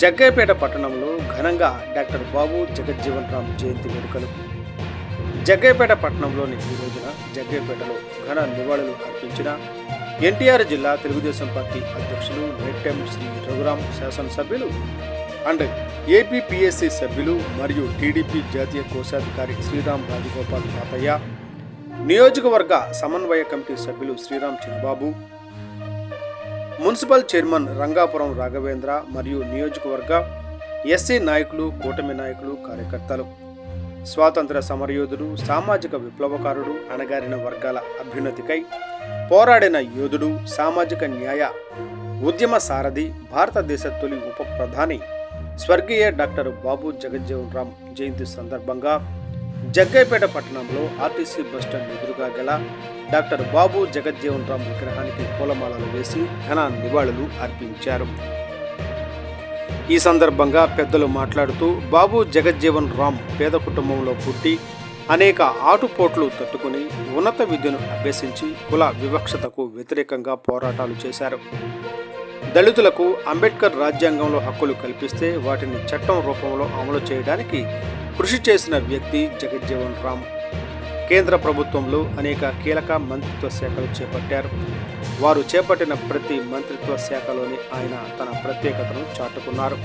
జగ్గయ్యపేట పట్టణంలో ఘనంగా డాక్టర్ బాబు జగజ్జీవన్ రామ్ జయంతి వేడుకలు. జగ్గయ్యపేట పట్టణంలోని ఈ రోజున జగ్గయ్యపేటలో ఘన నివాళులు అర్పించిన ఎన్టీఆర్ జిల్లా తెలుగుదేశం పార్టీ అధ్యక్షులు నెట్టెం శ్రీ రఘురాం శాసనసభ్యులు అండ్ ఏపీపీఎస్సీ సభ్యులు మరియు టీడీపీ జాతీయ కోశాధికారి శ్రీరామ్ రాజగోపాల్ తాతయ్య. నియోజకవర్గ సమన్వయ కమిటీ సభ్యులు శ్రీరామ్ చిన్నబాబు మున్సిపల్ చైర్మన్ రంగాపురం రాఘవేంద్ర మరియు నియోజకవర్గ ఎస్సీ నాయకులు కూటమి నాయకులు కార్యకర్తలు. స్వాతంత్ర సమరయోధుడు సామాజిక విప్లవకారుడు అణగారిన వర్గాల అభ్యున్నతికై పోరాడిన యోధుడు సామాజిక న్యాయ ఉద్యమ సారథి భారతదేశ తొలి ఉప ప్రధాని స్వర్గీయ డాక్టర్ బాబు జగజ్జీవన్ రామ్ జయంతి సందర్భంగా జగ్గైపేట పట్టణంలో ఆర్టీసీ బస్టాండ్ ఎదురుగా గల డాక్టర్ బాబు జగజ్జీవన్ రామ్ విగ్రహానికి పూలమాలలు వేసి ఘన నివాళులు అర్పించారు. ఈ సందర్భంగా పెద్దలు మాట్లాడుతూ బాబు జగజ్జీవన్ రామ్ పేద కుటుంబంలో పుట్టి అనేక ఆటుపోట్లు తట్టుకుని ఉన్నత విద్యను అభ్యసించి కుల వివక్షతకు వ్యతిరేకంగా పోరాటాలు చేశారు. దళితులకు అంబేద్కర్ రాజ్యాంగంలో హక్కులు కల్పిస్తే వాటిని చట్టం రూపంలో అమలు చేయడానికి కృషి చేసిన వ్యక్తి జగజ్జీవన్ రామ్. కేంద్ర ప్రభుత్వంలో అనేక కీలక మంత్రిత్వ శాఖలు చేపట్టారు. వారు చేపట్టిన ప్రతి మంత్రిత్వ శాఖలోని ఆయన తన ప్రత్యేకతను చాటుకున్నారు.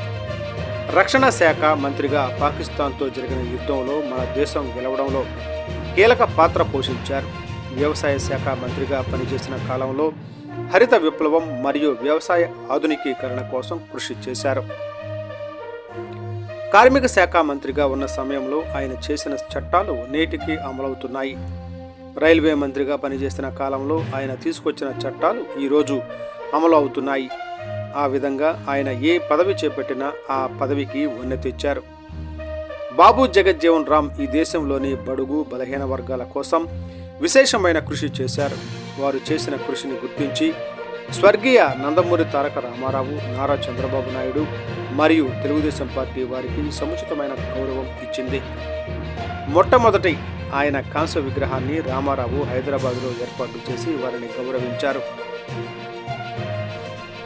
రక్షణ శాఖ మంత్రిగా పాకిస్తాన్తో జరిగిన యుద్ధంలో మన దేశం గెలవడంలో కీలక పాత్ర పోషించారు. వ్యవసాయ శాఖ మంత్రిగా పనిచేసిన కాలంలో హరిత విప్లవం మరియు వ్యవసాయ ఆధునికీకరణ కోసం కృషి చేశారు. కార్మిక శాఖ మంత్రిగా ఉన్న సమయంలో ఆయన చేసిన చట్టాలు నేటికి అమలవుతున్నాయి. రైల్వే మంత్రిగా పనిచేసిన కాలంలో ఆయన తీసుకొచ్చిన చట్టాలు ఈరోజు అమలు అవుతున్నాయి ఆ విధంగా ఆయన ఏ పదవి చేపట్టినా ఆ పదవికి వన్నె తెచ్చారు బాబు జగజ్జీవన్ రామ్ ఈ దేశంలోని బడుగు బలహీన వర్గాల కోసం విశేషమైన కృషి చేశారు. వారు చేసిన కృషిని గుర్తించి స్వర్గీయ నందమూరి తారక రామారావు నారా చంద్రబాబు నాయుడు మరియు తెలుగుదేశం పార్టీ వారికి సముచితమైన గౌరవం ఇచ్చింది. మొట్టమొదటి ఆయన కాంస్య విగ్రహాన్ని రామారావు హైదరాబాద్లో ఏర్పాటు చేసి వారిని గౌరవించారు.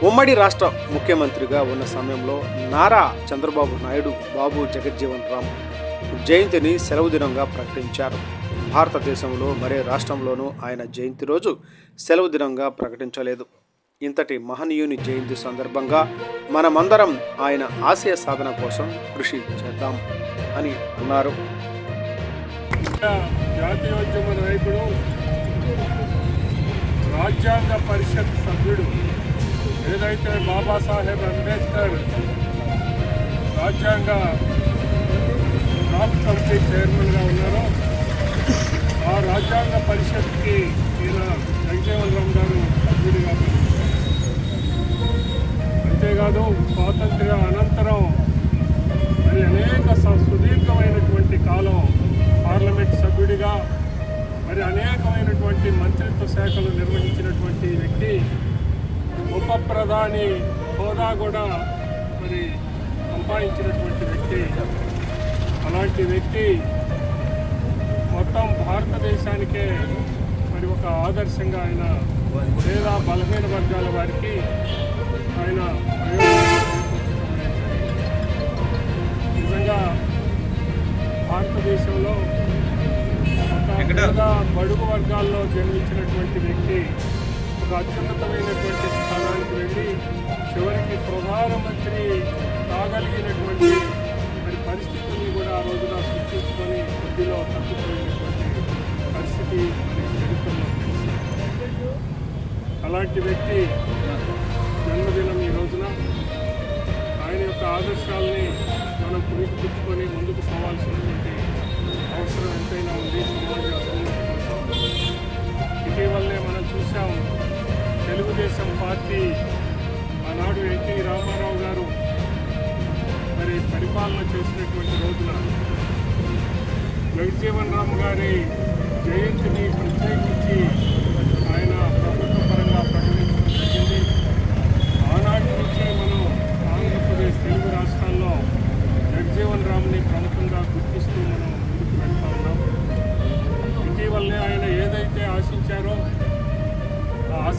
ఉమ్మడి రాష్ట్ర ముఖ్యమంత్రిగా ఉన్న సమయంలో నారా చంద్రబాబు నాయుడు బాబు జగజ్జీవన్ రామ్ జయంతిని సెలవు దినంగా ప్రకటించారు. భారతదేశంలో మరే రాష్ట్రంలోనూ ఆయన జయంతి రోజు సెలవు దినంగా ప్రకటించలేదు. ఇంతటి మహనీయుని జయంతి సందర్భంగా మనమందరం ఆయన ఆశయ సాధన కోసం కృషి చేద్దాం అని అన్నారు. జాతీయోద్యమ నాయకుడు రాజ్యాంగ పరిషత్ సభ్యుడు ఏదైతే బాబాసాహెబ్ అంబేద్కర్ రాజ్యాంగ డ్రాఫ్ట్ కమిటీ చైర్మన్గా ఉన్నారో ఆ రాజ్యాంగ పరిషత్కి ఈయన జగజీవన్ గారు సభ్యుడిగా పనిచేశారు. స్వాతంత్ర్యం అనంతరం మరి అనేక సుదీర్ఘమైనటువంటి కాలం పార్లమెంట్ సభ్యుడిగా మరి అనేకమైనటువంటి మంత్రిత్వ శాఖలు నిర్వహించినటువంటి వ్యక్తి ఉప ప్రధాని హోదా కూడా మరి సంపాదించినటువంటి వ్యక్తి అలాంటి వ్యక్తి మొత్తం భారతదేశానికే మరి ఒక ఆదర్శంగా ఆయన లేదా బలహీన వర్గాల వారికి బడుగు జన్మించినటువంటి వ్యక్తి ఒక అత్యున్నతమైనటువంటి స్థానానికి వెళ్ళి చివరికి ప్రధానమంత్రి కాగలిగినటువంటి మరి పరిస్థితుల్ని కూడా ఆ రోజున సృష్టించుకొని కొద్దిలో తప్పిపోయినటువంటి పరిస్థితి మరి చరిత్రలో అలాంటి వ్యక్తి తెలుగుదేశం పార్టీ ఆనాడు ఎన్టీ రామారావు గారు మరి పరిపాలన చేసినటువంటి రోజున జగజ్జీవన్ రామ్ గారి జయంతిని ప్రత్యేకించి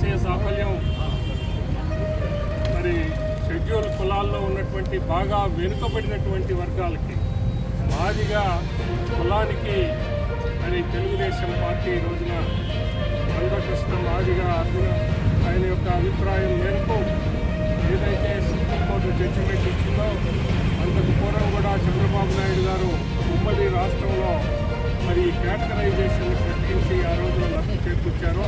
ఆశయ సాఫల్యం మరి షెడ్యూల్ కులాల్లో ఉన్నటువంటి బాగా వెనుకబడినటువంటి వర్గాలకి మాదిగా కులానికి మరి తెలుగుదేశం పార్టీ రోజున మందకృష్ణ మాదిగా అర్జున ఆయన యొక్క అభిప్రాయం మేరకు ఏదైతే సుప్రీంకోర్టు జడ్జిమెంట్ ఇచ్చిందో అంతకు పూర్వం కూడా చంద్రబాబు నాయుడు గారు ఉమ్మడి రాష్ట్రంలో మరి క్యాటగరైజేషన్ ప్రకటించి ఆ రోజున లబ్ధి చేకూర్చారో.